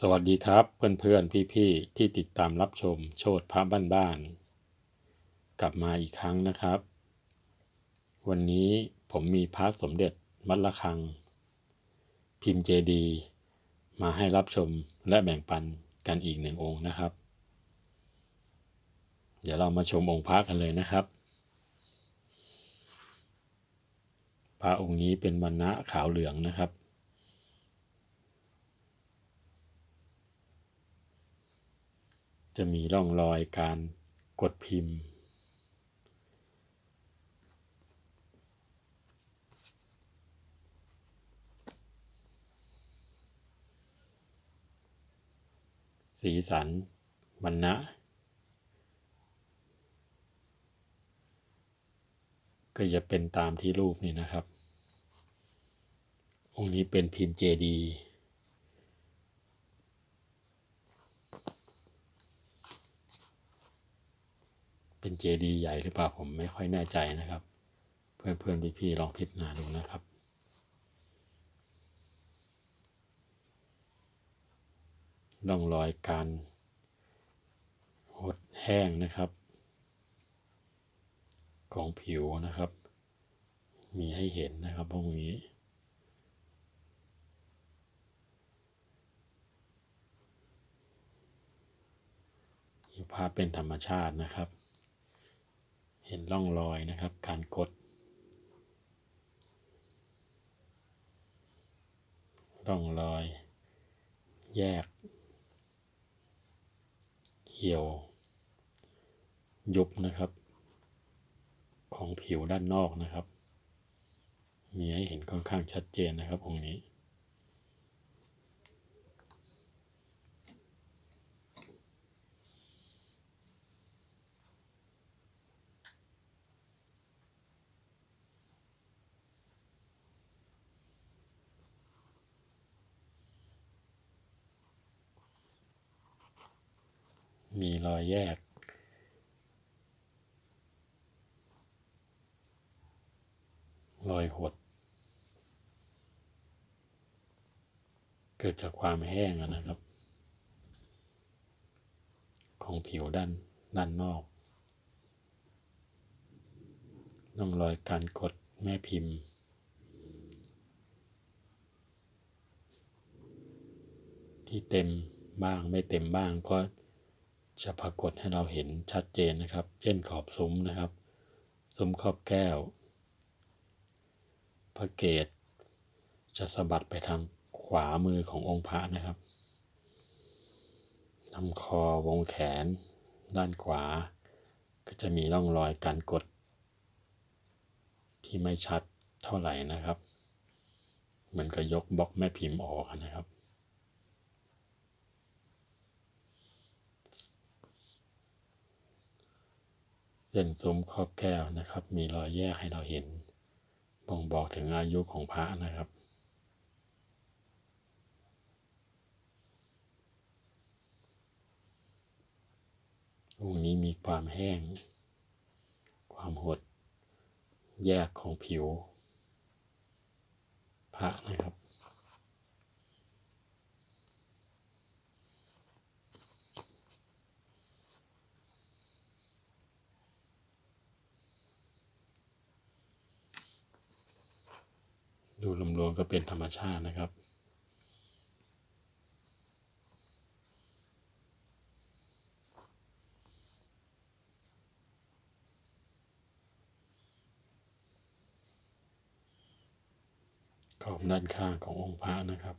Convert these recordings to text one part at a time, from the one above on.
สวัสดีครับเพื่อนๆพี่ๆที่ติดตามรับชมโชดพระบ้านๆกลับมาอีกครั้งนะครับ วันนี้ผมมีพระสมเด็จวัดระฆัง พิมพ์เจดีมาให้รับชมและแบ่งปันกันอีกหนึ่งองค์นะครับ เดี๋ยวเรามาชมองค์พระกันเลยนะครับ พระองค์นี้เป็นวันณะขาวเหลืองนะครับ จะมีร่องรอยการกดพิมพ์ สีสันวันนะก็จะเป็นตามที่รูปนี้นะครับ องค์นี้เป็นพิมพ์เจดี เป็นเจดีย์ใหญ่หรือเปล่าผมไม่ค่อยแน่ใจนะครับ เพื่อนเพื่อนพี่พี่ๆลองพิจารณาดูนะครับร่องรอยการหดแห้งนะครับ ของผิวนะครับ มีให้เห็นนะครับพวกนี้ภาพเป็นธรรมชาตินะครับ เห็นร่องรอยนะครับ การกดร่องรอย แยก เหี่ยว ยุบนะครับ ของผิวด้านนอกนะครับ มีให้เห็นค่อนข้างชัดเจนนะครับองค์นี้ มีรอยแยก รอยหด เกิดจากความแห้งนะครับ ของผิวด้านด้านนอกร่องรอยการกดแม่พิมพ์ที่เต็มบ้างไม่เต็มบ้างก็ จะปรากฏให้เราเห็นชัดเจนนะครับ เช่นขอบซุ้มนะครับ ซุ้มขอบแก้ว พระเกตจะสะบัดไปทางขวามือขององค์พระนะครับลำคอวงแขน ด้านขวา ก็จะมีร่องรอยการกด ที่ไม่ชัดเท่าไหร่นะครับ เหมือนกับยกบล็อกแม่พิมพ์ออกนะครับ เส้นซุ้มครอบแก้วนะครับ มีรอยแยกให้เราเห็น บ่งบอกถึงอายุของพระนะครับ องค์นี้มีความแห้ง ความหด แยกของผิว พระนะครับ ดูรวมๆก็เป็นธรรมชาตินะครับ ขอบด้านข้างขององค์พระนะครับ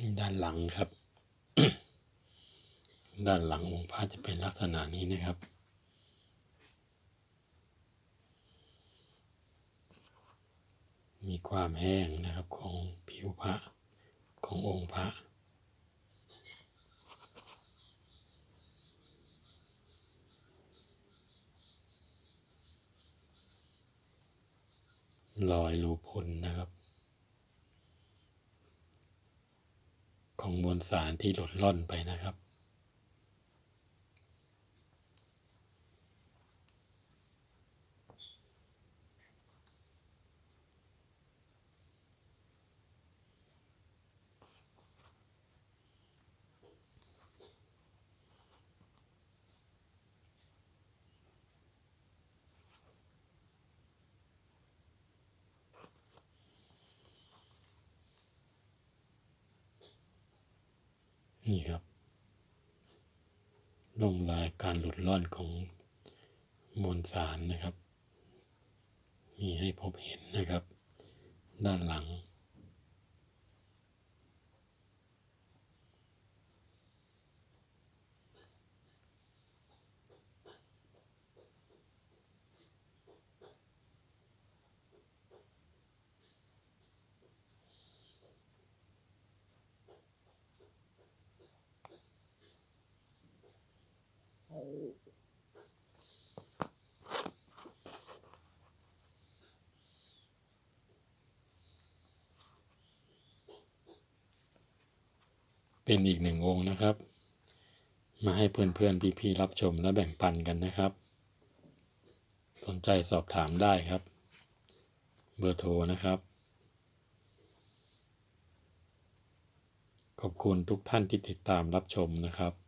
อ ด้านหลังครับ ด้านหลังองค์พระจะเป็นลักษณะนี้นะครับมีความแห้งนะครับของผิวพระขององค์พระรอยรูพลนะครับ ของมวลสารที่หลุดล่อนไปนะครับ นี่ครับล่องลายการหลุดล่อนของมวลสารนะครับ มีให้พบเห็นนะครับ ด้านหลัง เป็นอีกหนึ่งองค์นะครับ มาให้เพื่อนๆ พี่ๆ รับชมและแบ่งปันกันนะครับ สนใจสอบถามได้ครับ เบอร์โทรนะครับ ขอบคุณทุกท่านที่ติดตามรับชมนะครับ